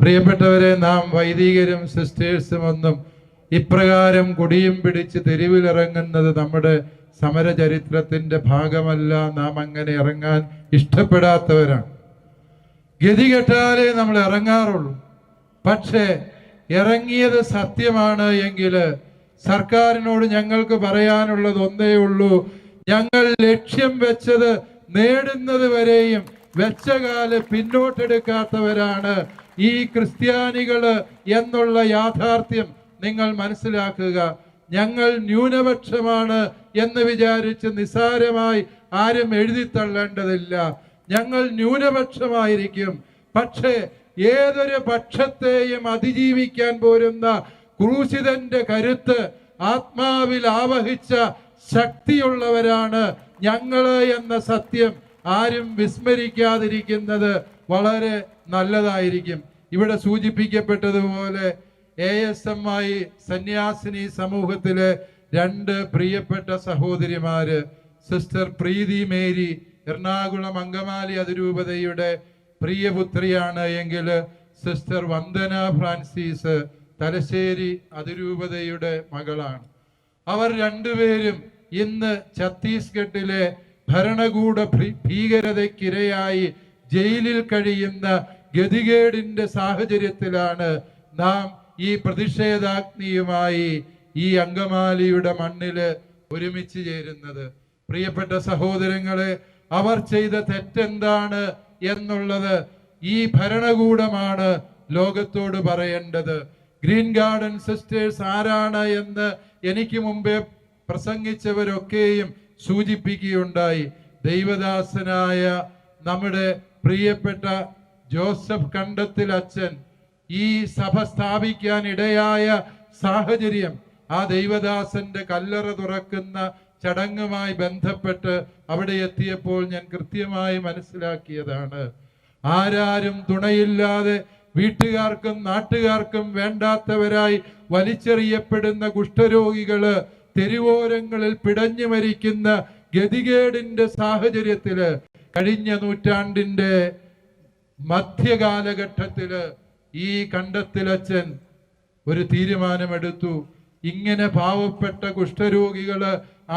പ്രിയപ്പെട്ടവരെ നാം വൈദികരും സിസ്റ്റേഴ്സും ഒന്നും ഇപ്രകാരം കുടിയും പിടിച്ച് തെരുവിലിറങ്ങുന്നത് നമ്മുടെ സമരചരിത്രത്തിന്റെ ഭാഗമല്ല. നാം അങ്ങനെ ഇറങ്ങാൻ ഇഷ്ടപ്പെടാത്തവരാണ്. ഗതി കെട്ടാലേ നമ്മൾ ഇറങ്ങാറുള്ളൂ. പക്ഷേ ഇറങ്ങിയത് സത്യമാണ് എങ്കിൽ സർക്കാരിനോട് ഞങ്ങൾക്ക് പറയാനുള്ളത് ഒന്നേ ഉള്ളൂ. ഞങ്ങൾ ലക്ഷ്യം വെച്ചത് നേടുന്നത് വരെയും വെച്ച കാൽ പിന്നോട്ടെടുക്കാത്തവരാണ്. ഈ ക്രിസ്ത്യാനികൾ എന്നുള്ള യാഥാർത്ഥ്യം നിങ്ങൾ മനസ്സിലാക്കുക. ഞങ്ങൾ ന്യൂനപക്ഷമാണ് എന്ന് വിചാരിച്ച് നിസാരമായി ആരും എഴുതിത്തള്ളേണ്ടതില്ല ഞങ്ങൾ ന്യൂനപക്ഷമായിരിക്കും. പക്ഷേ ഏതൊരു പക്ഷത്തെയും അതിജീവിക്കാൻ പോരുന്ന ക്രൂശിതന്റെ കരുത്ത് ആത്മാവിൽ ആവഹിച്ച ശക്തിയുള്ളവരാണ് ഞങ്ങൾ എന്ന സത്യം ആരും വിസ്മരിക്കാതിരിക്കുന്നത്. വളരെ നല്ലതായിരിക്കും. ഇവിടെ സൂചിപ്പിക്കപ്പെട്ടതുപോലെ എ എസ് എം ആയി സന്യാസിനി സമൂഹത്തിലെ രണ്ട് പ്രിയപ്പെട്ട സഹോദരിമാര് സിസ്റ്റർ പ്രീതി മേരി എറണാകുളം അങ്കമാലി അതിരൂപതയുടെ പ്രിയപുത്രിയാണ് എങ്കിൽ സിസ്റ്റർ വന്ദന ഫ്രാൻസിസ് തലശ്ശേരി അതിരൂപതയുടെ മകളാണ്. അവർ രണ്ടുപേരും ഇന്ന് ഛത്തീസ്ഗഡിലെ ഭരണകൂട ഭീകരതയ്ക്കിരയായി ജയിലിൽ കഴിയുന്ന ഗതികേടിന്റെ സാഹചര്യത്തിലാണ് നാം ഈ പ്രതിഷേധാഗ്നിയുമായി ഈ അങ്കമാലിയുടെ മണ്ണിൽ ഒരുമിച്ച് ചേരുന്നത്. പ്രിയപ്പെട്ട സഹോദരങ്ങളെ അവർ ചെയ്ത തെറ്റെന്താണ് എന്നുള്ളത് ഈ ഭരണകൂടമാണ് ലോകത്തോട് പറയേണ്ടത്. ഗ്രീൻ ഗാർഡൻ സിസ്റ്റേഴ്സ് ആരാണ് എന്ന് എനിക്ക് മുമ്പേ പ്രസംഗിച്ചവരൊക്കെയും സൂചിപ്പിക്കുകയുണ്ടായി. ദൈവദാസനായ നമ്മുടെ പ്രിയപ്പെട്ട ജോസഫ് കണ്ടത്തിൽ അച്ഛൻ ഈ സഭ സ്ഥാപിക്കാൻ ഇടയായ സാഹചര്യം ആ ദൈവദാസന്റെ കല്ലറ തുറക്കുന്ന ചടങ്ങുമായി ബന്ധപ്പെട്ട് അവിടെ എത്തിയപ്പോൾ ഞാൻ കൃത്യമായി മനസ്സിലാക്കിയതാണ്. ആരാരും തുണയില്ലാതെ വീട്ടുകാർക്കും നാട്ടുകാർക്കും വേണ്ടാത്തവരായി വലിച്ചെറിയപ്പെടുന്ന കുഷ്ഠരോഗികൾ തെരുവോരങ്ങളിൽ പിടഞ്ഞു മരിക്കുന്ന ഗതികേടിന്റെ സാഹചര്യത്തിൽ കഴിഞ്ഞ നൂറ്റാണ്ടിന്റെ മധ്യകാലഘട്ടത്തിൽ ഈ കണ്ടത്തിലച്ചൻ ഒരു തീരുമാനമെടുത്തു. ഇങ്ങനെ പാവപ്പെട്ട കുഷ്ഠരോഗികൾ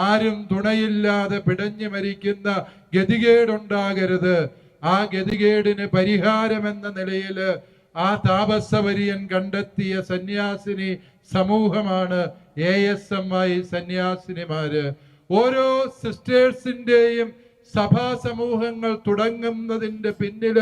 ആരും തുണയില്ലാതെ പിടഞ്ഞു മരിക്കുന്ന ഗതികേടുണ്ടാകരുത്. ആ ഗതികേടിന് പരിഹാരമെന്ന നിലയിൽ ആ താപസവരിയൻ കണ്ടെത്തിയ സന്യാസിനി സമൂഹമാണ് എ എസ് എം ഐ സന്യാസിനിമാര്. ഓരോ സിസ്റ്റേഴ്സിന്റെയും സഭാ സമൂഹങ്ങൾ തുടങ്ങുന്നതിന്റെ പിന്നിൽ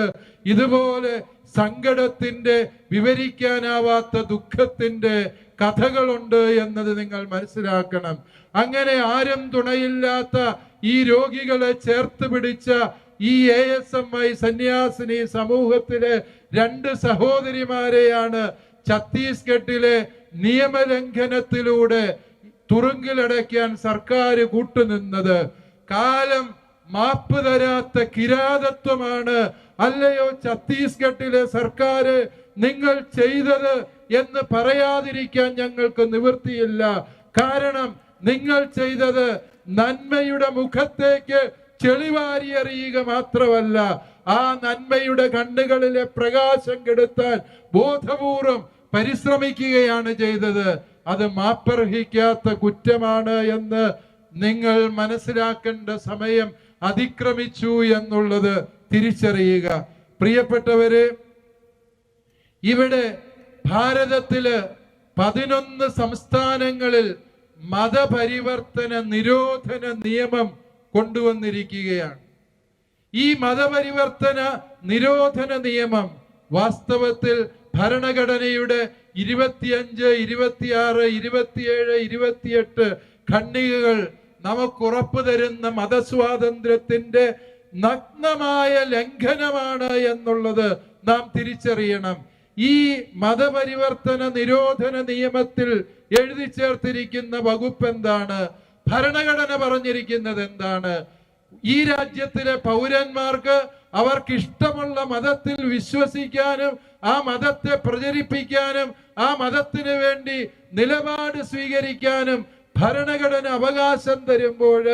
ഇതുപോലെ സങ്കടത്തിന്റെ വിവരിക്കാനാവാത്ത ദുഃഖത്തിന്റെ കഥകളുണ്ട് എന്നത് നിങ്ങൾ മനസ്സിലാക്കണം. അങ്ങനെ ആരും തുണയില്ലാത്ത ഈ രോഗികളെ ചേർത്ത് പിടിച്ച ഈ എ എസ് എം ഐ സന്യാസിനി സമൂഹത്തിലെ രണ്ട് സഹോദരിമാരെയാണ് ഛത്തീസ്ഗഡിലെ നിയമലംഘനത്തിലൂടെ തുറുങ്കിലടയ്ക്കാൻ സർക്കാർ കൂട്ടുനിന്നത്. കാലം മാപ്പ് തരാത്ത കിരാതത്വമാണ്. അല്ലയോ ഛത്തീസ്ഗഡിലെ സർക്കാർ നിങ്ങൾ ചെയ്തത് എന്ന് പറയാതിരിക്കാൻ ഞങ്ങൾക്ക് നിവൃത്തിയില്ല. കാരണം നിങ്ങൾ ചെയ്തത് നന്മയുടെ മുഖത്തേക്ക് ചെളിവാരി മാത്രമല്ല ആ നന്മയുടെ കണ്ണുകളിലെ പ്രകാശം കെടുത്താൻ ബോധപൂർവം പരിശ്രമിക്കുകയാണ് ചെയ്തത്. അത് മാപ്പർഹിക്കാത്ത കുറ്റമാണ് എന്ന് നിങ്ങൾ മനസ്സിലാക്കേണ്ട സമയം അതിക്രമിച്ചു എന്നുള്ളത് തിരിച്ചറിയുക. പ്രിയപ്പെട്ടവരെ ഇവിടെ ഭാരതത്തിൽ പതിനൊന്ന് സംസ്ഥാനങ്ങളിൽ മതപരിവർത്തന നിരോധന നിയമം കൊണ്ടുവന്നിരിക്കുകയാണ്. ഈ മതപരിവർത്തന നിരോധന നിയമം വാസ്തവത്തിൽ ഭരണഘടനയുടെ ഇരുപത്തിയഞ്ച് ഇരുപത്തിയാറ് ഇരുപത്തിയേഴ് ഇരുപത്തിയെട്ട് ഖണ്ഡികകൾ നമുക്കുറപ്പു തരുന്ന മതസ്വാതന്ത്ര്യത്തിന്റെ നഗ്നമായ ലംഘനമാണ് എന്നുള്ളത് നാം തിരിച്ചറിയണം. ഈ മതപരിവർത്തന നിരോധന നിയമത്തിൽ എഴുതി ചേർത്തിരിക്കുന്ന വകുപ്പ് എന്താണ്? ഭരണഘടന പറഞ്ഞിരിക്കുന്നത് എന്താണ്? ഈ രാജ്യത്തിലെ പൗരന്മാർക്ക് അവർക്ക് ഇഷ്ടമുള്ള മതത്തിൽ വിശ്വസിക്കാനും ആ മതത്തെ പ്രചരിപ്പിക്കാനും ആ മതത്തിന് വേണ്ടി നിലപാട് സ്വീകരിക്കാനും ഭരണഘടന അവകാശം തരുമ്പോൾ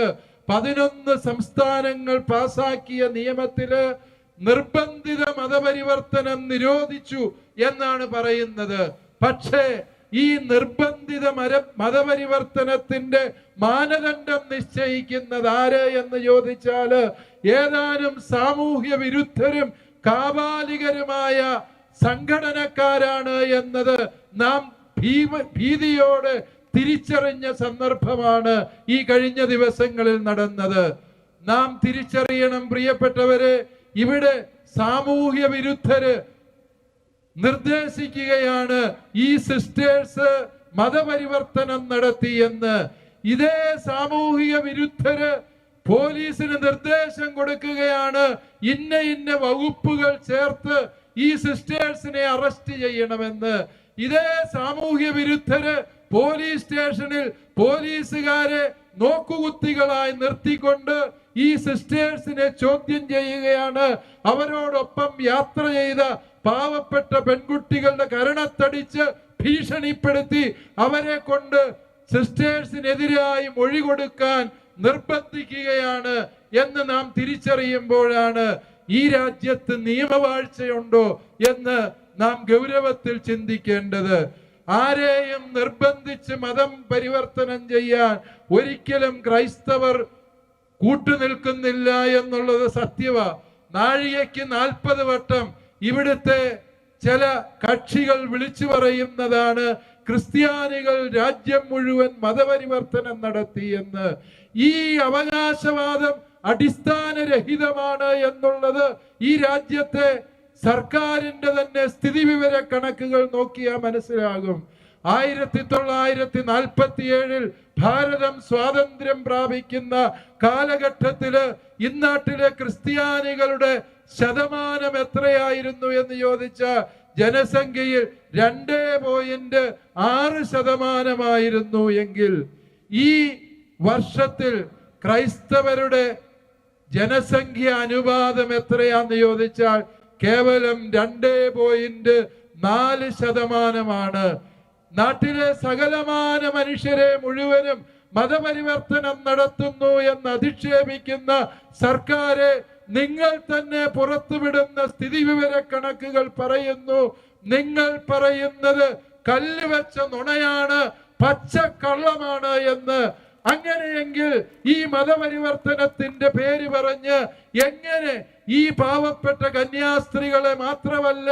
പതിനൊന്ന് സംസ്ഥാനങ്ങൾ പാസാക്കിയ നിയമത്തിൽ നിർബന്ധിത മതപരിവർത്തനം നിരോധിച്ചു എന്നാണ് പറയുന്നത്. പക്ഷേ ഈ നിർബന്ധിത മര മതപരിവർത്തനത്തിന്റെ മാനദണ്ഡം നിശ്ചയിക്കുന്നത് ആര് എന്ന് ചോദിച്ചാൽ ഏതാനും സാമൂഹ്യ വിരുദ്ധരും കാപാലികരുമായ സംഘടനക്കാരാണ് എന്നത് നാം ഭീമ- ഭീതിയോടെ തിരിച്ചറിഞ്ഞ സന്ദർഭമാണ് ഈ കഴിഞ്ഞ ദിവസങ്ങളിൽ നടന്നത്. നാം തിരിച്ചറിയണം പ്രിയപ്പെട്ടവരെ. ഇവിടെ സാമൂഹ്യ വിരുദ്ധര് നിർദ്ദേശിക്കുകയാണ് ഈ സിസ്റ്റേഴ്സ് മതപരിവർത്തനം നടത്തിയെന്ന് ഇതേ സാമൂഹിക വിരുദ്ധര് പോലീസിന് നിർദ്ദേശം കൊടുക്കുകയാണ്. ഇന്ന ഇന്ന വകുപ്പുകൾ ചേർത്ത് ഈ സിസ്റ്റേഴ്സിനെ അറസ്റ്റ് ചെയ്യണമെന്ന്. ഇതേ സാമൂഹ്യ വിരുദ്ധര് പോലീസ് സ്റ്റേഷനിൽ പോലീസുകാരെ നോക്കുകുത്തികളായി നിർത്തിക്കൊണ്ട് ഈ സിസ്റ്റേഴ്സിനെ ചോദ്യം ചെയ്യുകയാണ്. അവരോടൊപ്പം യാത്ര ചെയ്ത പാവപ്പെട്ട പെൺകുട്ടികളുടെ കരണത്തടിച്ച് ഭീഷണിപ്പെടുത്തി അവരെ കൊണ്ട് സിസ്റ്റേഴ്സിനെതിരായി മൊഴി കൊടുക്കാൻ നിർബന്ധിക്കുകയാണ് എന്ന് നാം തിരിച്ചറിയുമ്പോഴാണ് ഈ രാജ്യത്ത് നിയമവാഴ്ചയുണ്ടോ എന്ന് നാം ഗൗരവത്തിൽ ചിന്തിക്കേണ്ടത്. ആരെയും നിർബന്ധിച്ച് മതം പരിവർത്തനം ചെയ്യാൻ ഒരിക്കലും ക്രൈസ്തവർ കൂട്ടുനിൽക്കുന്നില്ല എന്നുള്ളത് സത്യവ. നാഴികയ്ക്ക് നാൽപ്പത് വട്ടം ഇവിടുത്തെ ചില കക്ഷികൾ വിളിച്ചു പറയുന്നതാണ് ക്രിസ്ത്യാനികൾ രാജ്യം മുഴുവൻ മതപരിവർത്തനം നടത്തി എന്ന്. ഈ അവകാശവാദം അടിസ്ഥാനരഹിതമാണ് എന്നുള്ളത് ഈ രാജ്യത്തെ സർക്കാരിന്റെ തന്നെ സ്ഥിതിവിവര കണക്കുകൾ നോക്കിയാൽ മനസ്സിലാകും. ആയിരത്തി തൊള്ളായിരത്തി നാൽപ്പത്തി ഏഴിൽ ഭാരതം സ്വാതന്ത്ര്യം പ്രാപിക്കുന്ന കാലഘട്ടത്തിൽ ഇന്നാട്ടിലെ ക്രിസ്ത്യാനികളുടെ ശതമാനം എത്രയായിരുന്നു എന്ന് ചോദിച്ച ജനസംഖ്യയിൽ രണ്ടേ പോയിന്റ് ആറ് ശതമാനമായിരുന്നു എങ്കിൽ ഈ വർഷത്തിൽ ക്രൈസ്തവരുടെ ജനസംഖ്യ അനുപാതം എത്രയാന്ന് ചോദിച്ചാൽ കേവലം രണ്ടേ പോയിന്റ് നാല് ശതമാനമാണ്. നാട്ടിലെ സകലമാന മനുഷ്യരെ മുഴുവനും മതപരിവർത്തനം നടത്തുന്നു എന്ന് അധിക്ഷേപിക്കുന്ന സർക്കാരെ നിങ്ങൾ തന്നെ പുറത്തുവിടുന്ന സ്ഥിതിവിവര കണക്കുകൾ പറയുന്നു. നിങ്ങൾ പറയുന്നത് കല്ല് വെച്ച നുണയാണ് പച്ചക്കള്ളമാണ് എന്ന്. അങ്ങനെയെങ്കിൽ ഈ മതപരിവർത്തനത്തിന്റെ പേര് പറഞ്ഞ് എങ്ങനെ ഈ പാവപ്പെട്ട കന്യാസ്ത്രീകളെ മാത്രമല്ല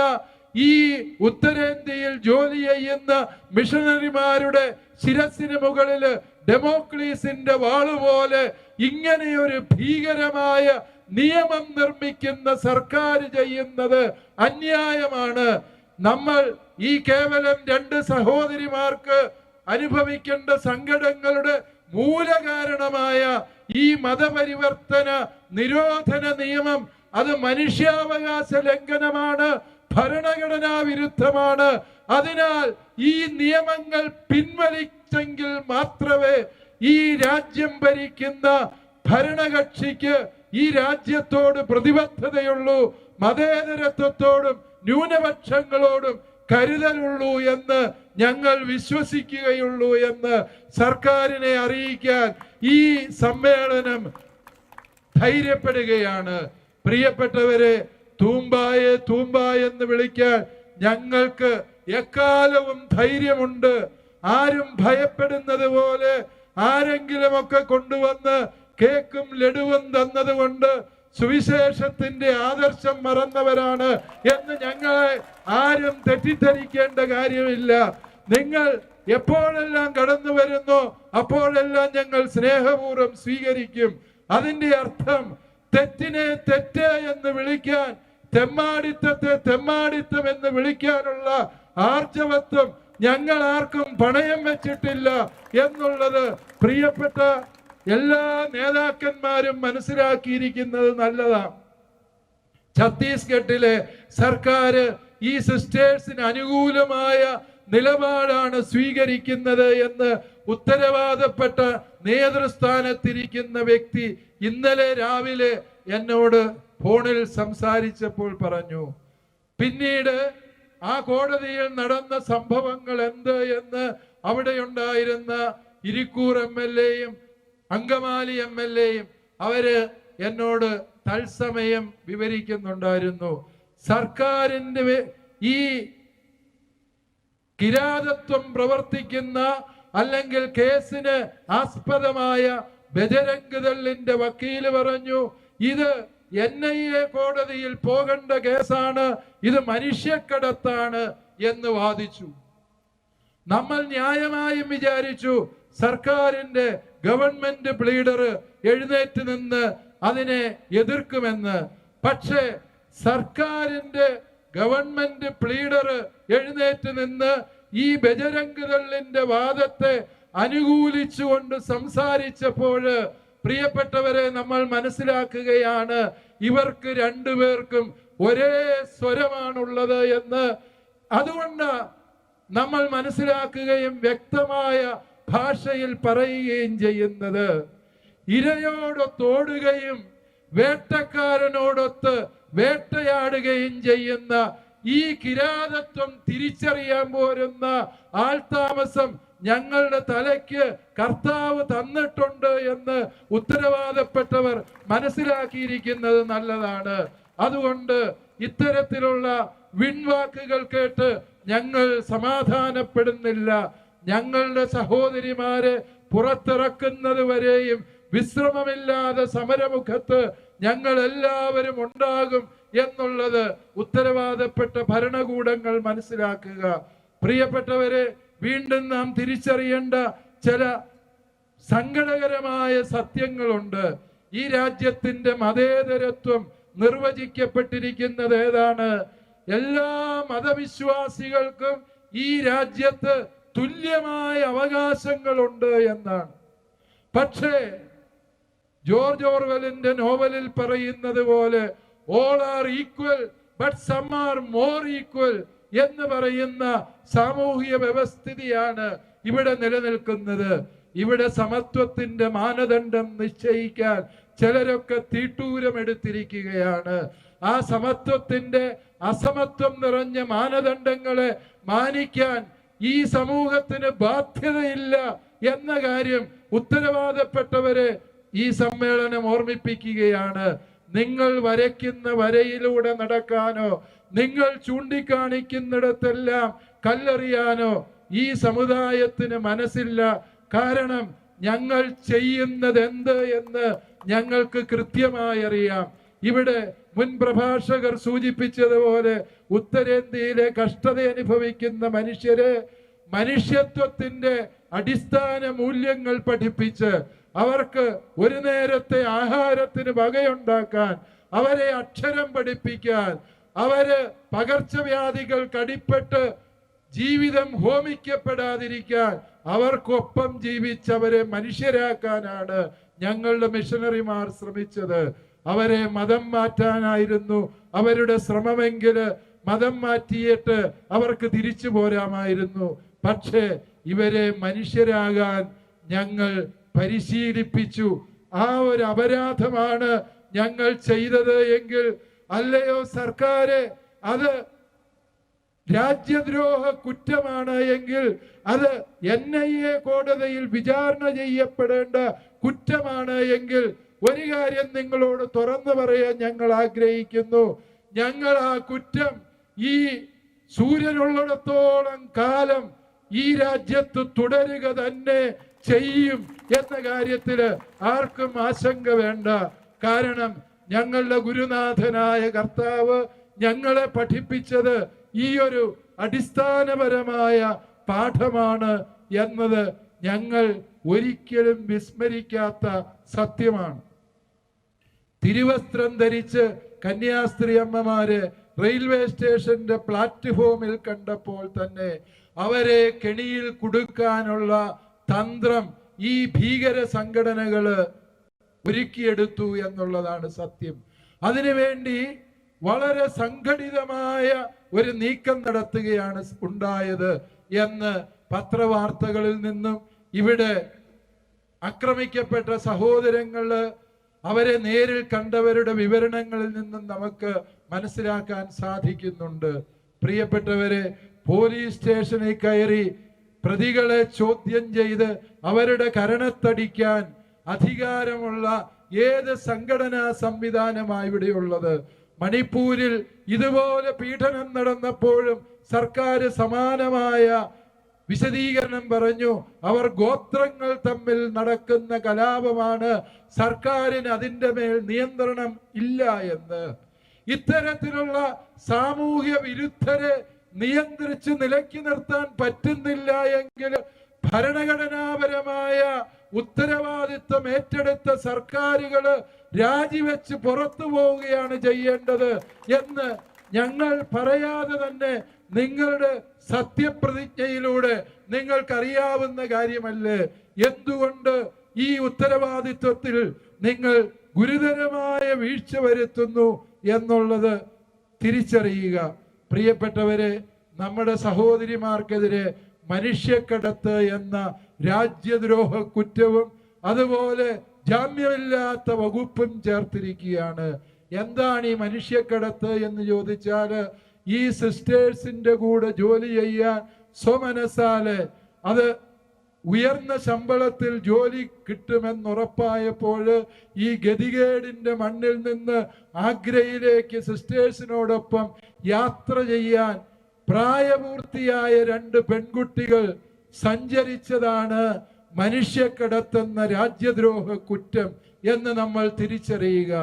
ഈ ഉത്തരേന്ത്യയിൽ ജോലി ചെയ്യുന്ന മിഷണറിമാരുടെ ശിരസിന് മുകളിൽ ഡെമോക്ലീസിന്റെ വാളുപോലെ ഇങ്ങനെയൊരു ഭീകരമായ നിയമം നിർമ്മിക്കുന്ന സർക്കാർ ചെയ്യുന്നത് അന്യായമാണ്. നമ്മൾ ഈ കേവലം രണ്ട് സഹോദരിമാർക്ക് അനുഭവിക്കേണ്ട സങ്കടങ്ങളുടെ മൂലകാരണമായ ഈ മതപരിവർത്തന നിരോധന നിയമം അത് മനുഷ്യാവകാശ ലംഘനമാണ് ഭരണഘടനാ വിരുദ്ധമാണ്. അതിനാൽ ഈ നിയമങ്ങൾ പിൻവലിച്ചെങ്കിൽ മാത്രമേ ഈ രാജ്യം ഭരിക്കുന്ന ഭരണകക്ഷിക്ക് ഈ രാജ്യത്തോട് പ്രതിബദ്ധതയുള്ളൂ മതേതരത്വത്തോടും ന്യൂനപക്ഷങ്ങളോടും കരുതലുള്ളൂ എന്ന് ഞങ്ങൾ വിശ്വസിക്കുകയുള്ളൂ എന്ന് സർക്കാരിനെ അറിയിക്കാൻ ഈ സമ്മേളനം ധൈര്യപ്പെടുകയാണ്. പ്രിയപ്പെട്ടവരെ തൂമ്പായെ തൂമ്പ എന്ന് വിളിക്കാൻ ഞങ്ങൾക്ക് എക്കാലവും ധൈര്യമുണ്ട്. ആരും ഭയപ്പെടുന്നത് പോലെ ആരെങ്കിലും ഒക്കെ കൊണ്ടുവന്ന് കേക്കും ലഡുവും തന്നതുകൊണ്ട് സുവിശേഷത്തിന്റെ ആദർശം മറന്നവരാണ് എന്ന് ഞങ്ങളെ ആരും തെറ്റിദ്ധരിക്കേണ്ട കാര്യമില്ല. നിങ്ങൾ എപ്പോഴെല്ലാം കടന്നു വരുന്നു അപ്പോഴെല്ലാം ഞങ്ങൾ സ്നേഹപൂർവം സ്വീകരിക്കും. അതിന്റെ അർത്ഥം തെറ്റിനെ തെറ്റ് എന്ന് വിളിക്കാൻ തെമ്മാടിത്തത്തെ തെമ്മാടിത്തം എന്ന് വിളിക്കാനുള്ള ആർജവത്വം ഞങ്ങൾ ആർക്കും പണയം വെച്ചിട്ടില്ല എന്നുള്ളത് പ്രിയപ്പെട്ട എല്ലാ നേതാക്കന്മാരും മനസ്സിലാക്കിയിരിക്കുന്നത് നല്ലതാണ്. ഛത്തീസ്ഗഡിലെ സർക്കാർ ഈ സിസ്റ്റേഴ്സിന് അനുകൂലമായ നിലപാടാണ് സ്വീകരിക്കുന്നത് എന്ന് ഉത്തരവാദപ്പെട്ട നേതൃസ്ഥാനത്തിരിക്കുന്ന വ്യക്തി ഇന്നലെ രാവിലെ എന്നോട് ഫോണിൽ സംസാരിച്ചപ്പോൾ പറഞ്ഞു പിന്നീട് ആ കോടതിയിൽ നടന്ന സംഭവങ്ങൾ എന്ത് എന്ന് അവിടെ ഉണ്ടായിരുന്ന ഇരിക്കൂർ എം എൽ എയും അങ്കമാലി എം എൽ എയും അവർ എന്നോട് തത്സമയം വിവരിക്കുന്നുണ്ടായിരുന്നു. സർക്കാരിന്റെ ഈ കിരാതത്വം പ്രവർത്തിക്കുന്ന അല്ലെങ്കിൽ കേസിന് ആസ്പദമായ ബജരംഗ് ദളിന്റെ വക്കീൽ പറഞ്ഞു ഇത് എൻ ഐ എ കോടതിയിൽ പോകേണ്ട കേസാണ് ഇത് മനുഷ്യക്കടത്താണ് എന്ന് വാദിച്ചു. നമ്മൾ ന്യായമായും വിചാരിച്ചു സർക്കാരിന്റെ ഗവൺമെന്റ് പ്ലീഡർ എഴുന്നേറ്റ് നിന്ന് അതിനെ എതിർക്കുമെന്ന്. പക്ഷേ സർക്കാരിന്റെ ഗവൺമെന്റ് പ്ലീഡർ എഴുന്നേറ്റ് നിന്ന് ഈ ബജരംഗ്ദളിന്റെ വാദത്തെ അനുകൂലിച്ചുകൊണ്ട് സംസാരിച്ചപ്പോൾ പ്രിയപ്പെട്ടവരെ നമ്മൾ മനസ്സിലാക്കുകയാണ് ഇവർക്ക് രണ്ടുപേർക്കും ഒരേ സ്വരമാണുള്ളത് എന്ന്. അതുകൊണ്ട് നമ്മൾ മനസ്സിലാക്കുകയും വ്യക്തമായ ഭാഷയിൽ പറയുകയും ചെയ്യുന്നത്. ഇരയോടൊത്തോടുകയും വേട്ടക്കാരനോടൊത്ത് വേട്ടയാടുകയും ചെയ്യുന്ന ഈ കിരാതത്വം തിരിച്ചറിയാൻ പോരുന്ന ആൾതാമസം ഞങ്ങളുടെ തലയ്ക്ക് കർത്താവ് തന്നിട്ടുണ്ട് എന്ന് ഉത്തരവാദപ്പെട്ടവർ മനസ്സിലാക്കിയിരിക്കുന്നത് നല്ലതാണ്. അതുകൊണ്ട് ഇത്തരത്തിലുള്ള വിൺവാക്കുകൾ കേട്ട് ഞങ്ങൾ സമാധാനപ്പെടുന്നില്ല. ഞങ്ങളുടെ സഹോദരിമാരെ പുറത്തിറക്കുന്നത് വരെയും വിശ്രമമില്ലാതെ സമരമുഖത്ത് ഞങ്ങൾ എല്ലാവരും ഉണ്ടാകും എന്നുള്ളത് ഉത്തരവാദപ്പെട്ട ഭരണകൂടങ്ങൾ മനസ്സിലാക്കുക. പ്രിയപ്പെട്ടവരെ വീണ്ടും നാം തിരിച്ചറിയേണ്ട ചില സങ്കടകരമായ സത്യങ്ങളുണ്ട്. ഈ രാജ്യത്തിന്റെ മതേതരത്വം നിർവചിക്കപ്പെട്ടിരിക്കുന്നത് ഏതാണ്? എല്ലാ മതവിശ്വാസികൾക്കും ഈ രാജ്യത്ത് തുല്യമായ അവകാശങ്ങളുണ്ട് എന്നാണ്. പക്ഷേ ജോർജ് ഓർവെലിന്റെ നോവലിൽ പറയുന്നത് പോലെ all are equal but some are more equal എന്ന് പറയുന്ന സാമൂഹിക വ്യവസ്ഥിതിയാണ് ഇവിടെ നിലനിൽക്കുന്നത്. ഇവിടെ സമത്വത്തിന്റെ മാനദണ്ഡം നിശ്ചയിക്കാൻ ചിലരൊക്കെ തീട്ടൂരം എടുത്തിരിക്കുകയാണ്. ആ സമത്വത്തിന്റെ അസമത്വം നിറഞ്ഞ മാനദണ്ഡങ്ങളെ മാനിക്കാൻ ഈ സമൂഹത്തിന് ബാധ്യതയില്ല എന്ന കാര്യം ഉത്തരവാദപ്പെട്ടവരെ ഈ സമ്മേളനം ഓർമ്മിപ്പിക്കുകയാണ്. നിങ്ങൾ വരയ്ക്കുന്ന വരയിലൂടെ നടക്കാനോ നിങ്ങൾ ചൂണ്ടിക്കാണിക്കുന്നിടത്തെല്ലാം കല്ലെറിയാനോ ഈ സമുദായത്തിന് മനസ്സില്ല. കാരണം ഞങ്ങൾ ചെയ്യുന്നത് എന്ത് എന്ന് ഞങ്ങൾക്ക് കൃത്യമായി അറിയാം ഇവിടെ മുൻ പ്രഭാഷകർ സൂചിപ്പിച്ചതുപോലെ ഉത്തരേന്ത്യയിലെ കഷ്ടത അനുഭവിക്കുന്ന മനുഷ്യരെ മനുഷ്യത്വത്തിന്റെ അടിസ്ഥാന മൂല്യങ്ങൾ പഠിപ്പിച്ച് അവർക്ക് ഒരു നേരത്തെ ആഹാരത്തിന് വകയുണ്ടാക്കാൻ അവരെ അക്ഷരം പഠിപ്പിക്കാൻ അവർ പകർച്ചവ്യാധികൾ കടിപ്പെട്ട് ജീവിതം ഹോമിക്കപ്പെടാതിരിക്കാൻ അവർക്കൊപ്പം ജീവിച്ചവരെ മനുഷ്യരാക്കാനാണ് ഞങ്ങളുടെ മിഷനറിമാർ ശ്രമിച്ചത്. അവരെ മതം മാറ്റാനായിരുന്നു അവരുടെ ശ്രമമെങ്കിൽ മതം മാറ്റിയിട്ട് അവർക്ക് തിരിച്ചു പോരാമായിരുന്നു. പക്ഷേ ഇവരെ മനുഷ്യരാകാൻ ഞങ്ങൾ പരിശീലിപ്പിച്ചു. ആ ഒരു അപരാധമാണ് ഞങ്ങൾ ചെയ്തത് എങ്കിൽ അല്ലയോ സർക്കാരെ? അത് രാജ്യദ്രോഹ കുറ്റമാണ് എങ്കിൽ അത് എൻ ഐ എ കോടതിയിൽ വിചാരണ ചെയ്യപ്പെടേണ്ട കുറ്റമാണ് എങ്കിൽ ഒരു കാര്യം നിങ്ങളോട് തുറന്നു പറയാൻ ഞങ്ങൾ ആഗ്രഹിക്കുന്നു. ഞങ്ങൾ ആ കുറ്റം ഈ സൂര്യനുള്ളിടത്തോളം കാലം ഈ രാജ്യത്ത് തുടരുക തന്നെ ചെയ്യും എന്ന കാര്യത്തിൽ ആർക്കും ആശങ്ക വേണ്ട. കാരണം ഞങ്ങളുടെ ഗുരുനാഥനായ കർത്താവ് ഞങ്ങളെ പഠിപ്പിച്ചത് ഈ ഒരു അടിസ്ഥാനപരമായ പാഠമാണ് എന്നത് ഞങ്ങൾ ഒരിക്കലും വിസ്മരിക്കാത്ത സത്യമാണ്. തിരുവസ്ത്രം ധരിച്ച് കന്യാസ്ത്രീ അമ്മമാര് റെയിൽവേ സ്റ്റേഷന്റെ പ്ലാറ്റ്ഫോമിൽ കണ്ടപ്പോൾ തന്നെ അവരെ കെണിയിൽ കൊടുക്കാനുള്ള തന്ത്രം ഈ ഭീകര സംഘടനകൾ ഒരുക്കിയെടുത്തു എന്നുള്ളതാണ് സത്യം. അതിനുവേണ്ടി വളരെ സംഘടിതമായ ഒരു നീക്കം നടത്തുകയാണ് ഉണ്ടായത് എന്ന് പത്രവാർത്തകളിൽ നിന്നും ഇവിടെ ആക്രമിക്കപ്പെട്ട സഹോദരങ്ങൾ അവരെ നേരിൽ കണ്ടവരുടെ വിവരണങ്ങളിൽ നിന്നും നമുക്ക് മനസ്സിലാക്കാൻ സാധിക്കുന്നുണ്ട്. പ്രിയപ്പെട്ടവരെ പോലീസ് സ്റ്റേഷനിൽ കയറി പ്രതികളെ ചോദ്യം ചെയ്ത് അവരുടെ കരണത്തടിക്കാൻ അധികാരമുള്ള ഏത് സംഘടനാ സംവിധാനമാണ് ഇവിടെയുള്ളത്? മണിപ്പൂരിൽ ഇതുപോലെ പീഡനം നടന്നപ്പോഴും സർക്കാർ സമാനമായ വിശദീകരണം പറഞ്ഞു അവർ ഗോത്രങ്ങൾ തമ്മിൽ നടക്കുന്ന കലാപമാണ് സർക്കാരിന് അതിന്റെ മേൽ നിയന്ത്രണം ഇല്ല എന്ന്. ഇത്തരത്തിലുള്ള സാമൂഹ്യ വിരുദ്ധരെ നിയന്ത്രിച്ച് നിലക്കി നിർത്താൻ പറ്റുന്നില്ല എങ്കിൽ ഭരണഘടനാപരമായ ഉത്തരവാദിത്വം ഏറ്റെടുത്ത സർക്കാരുകൾ രാജിവെച്ച് പുറത്തു പോവുകയാണ് ചെയ്യേണ്ടത് എന്ന് ഞങ്ങൾ പറയാതെ തന്നെ നിങ്ങളുടെ സത്യപ്രതിജ്ഞയിലൂടെ നിങ്ങൾക്കറിയാവുന്ന കാര്യമല്ലേ? എന്തുകൊണ്ട് ഈ ഉത്തരവാദിത്വത്തിൽ നിങ്ങൾ ഗുരുതരമായ വീഴ്ച വരുത്തുന്നു എന്നുള്ളത് തിരിച്ചറിയുക. പ്രിയപ്പെട്ടവരെ നമ്മുടെ സഹോദരിമാർക്കെതിരെ മനുഷ്യക്കടത്ത് എന്ന രാജ്യദ്രോഹ കുറ്റവും അതുപോലെ ജാമ്യമില്ലാത്ത വകുപ്പും ചേർത്തിരിക്കുകയാണ്. എന്താണ് ഈ മനുഷ്യക്കടത്ത് എന്ന് ചോദിച്ചാൽ ഈ സിസ്റ്റേഴ്സിന്റെ കൂടെ ജോലി ചെയ്യാൻ സ്വമനസാൽ അത് ഉയർന്ന ശമ്പളത്തിൽ ജോലി കിട്ടുമെന്നുറപ്പായപ്പോൾ ഈ ഗതികേടിന്റെ മണ്ണിൽ നിന്ന് ആഗ്രയിലേക്ക് സിസ്റ്റേഴ്സിനോടൊപ്പം യാത്ര ചെയ്യാൻ പ്രായപൂർത്തിയായ രണ്ട് പെൺകുട്ടികൾ സഞ്ചരിച്ചതാണ് മനുഷ്യക്കടത്തുന്ന രാജ്യദ്രോഹ കുറ്റം എന്ന് നമ്മൾ തിരിച്ചറിയുക.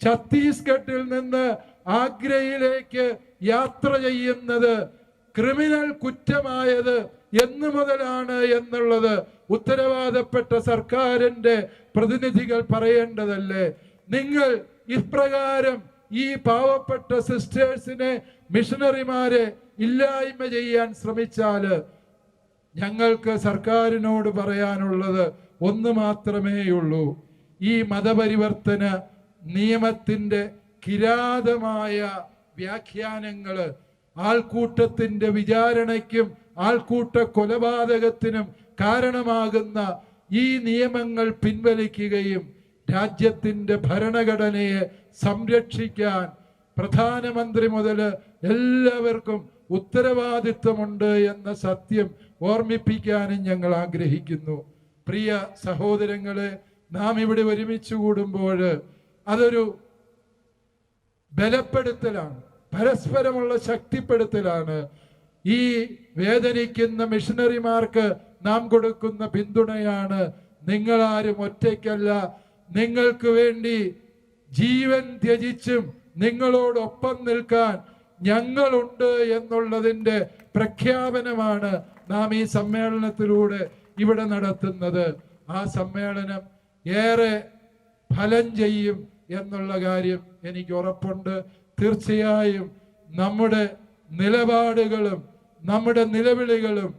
ഛത്തീസ്ഗഡിൽ നിന്ന് ആഗ്രയിലേക്ക് യാത്ര ചെയ്യുന്നത് ക്രിമിനൽ കുറ്റമായത് എന്നു മുതലാണ് എന്നുള്ളത് ഉത്തരവാദപ്പെട്ട സർക്കാരിന്റെ പ്രതിനിധികൾ പറയേണ്ടതല്ലേ? നിങ്ങൾ ഇപ്രകാരം ഈ പാവപ്പെട്ട സിസ്റ്റേഴ്സിനെ മിഷണറിമാരെ ഇല്ലായ്മ ചെയ്യാൻ ശ്രമിച്ചാൽ ഞങ്ങൾക്ക് സർക്കാരിനോട് പറയാനുള്ളത് ഒന്ന് മാത്രമേയുള്ളൂ. ഈ മതപരിവർത്തന നിയമത്തിന്റെ കിരാതമായ വ്യാഖ്യാനങ്ങൾ ആൾക്കൂട്ടത്തിന്റെ വിചാരണയ്ക്കും ആൾക്കൂട്ട കൊലപാതകത്തിനും കാരണമാകുന്ന ഈ നിയമങ്ങൾ പിൻവലിക്കുകയും രാജ്യത്തിന്റെ ഭരണഘടനയെ സംരക്ഷിക്കാൻ പ്രധാനമന്ത്രി മുതൽ എല്ലാവർക്കും ഉത്തരവാദിത്വമുണ്ട് എന്ന സത്യം ഓർമ്മിപ്പിക്കാനും ഞങ്ങൾ ആഗ്രഹിക്കുന്നു. പ്രിയ സഹോദരങ്ങളെ നാം ഇവിടെ ഒരുമിച്ച് കൂടുമ്പോൾ അതൊരു ബലപ്പെടുത്തലാണ് പരസ്പരമുള്ള ശക്തിപ്പെടുത്തലാണ്. ഈ വേദനിക്കുന്ന മിഷണറിമാർക്ക് നാം കൊടുക്കുന്ന പിന്തുണയാണ് നിങ്ങളാരും ഒറ്റയ്ക്കല്ല. നിങ്ങൾക്ക് വേണ്ടി ജീവൻ ത്യജിച്ചും നിങ്ങളോടൊപ്പം നിൽക്കാൻ ഞങ്ങളുണ്ട് എന്നുള്ളതിന്റെ പ്രഖ്യാപനമാണ് നാം ഈ സമ്മേളനത്തിലൂടെ ഇവിടെ നടത്തുന്നത്. ആ സമ്മേളനം ഏറെ ഫലം ചെയ്യും എന്നുള്ള കാര്യം എനിക്ക് ഉറപ്പുണ്ട്. തീർച്ചയായും നമ്മുടെ നിലപാടുകളും നമ്മുടെ നിലവിളികളും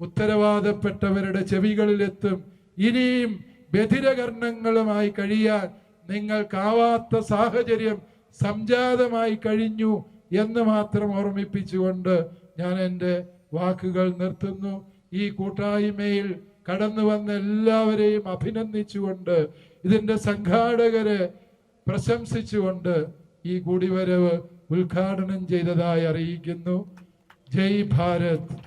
ഉത്തരവാദപ്പെട്ടവരുടെ ചെവികളിലെത്തും. ഇനിയും വ്യതിരകർണങ്ങളുമായി കഴിയാൻ നിങ്ങൾക്കാവാത്ത സാഹചര്യം സംജാതമായി കഴിഞ്ഞു എന്ന് മാത്രം ഓർമ്മിപ്പിച്ചുകൊണ്ട് ഞാൻ എന്റെ വാക്കുകൾ നിർത്തുന്നു. ഈ കൂട്ടായ്മയിൽ കടന്നു വന്ന എല്ലാവരെയും അഭിനന്ദിച്ചുകൊണ്ട് ഇതിന്റെ സംഘാടകരെ പ്രശംസിച്ചുകൊണ്ട് ഈ കൂടിവരവ് ഉദ്ഘാടനം ചെയ്തതായി അറിയിക്കുന്നു. ജയ് ഭാരത്.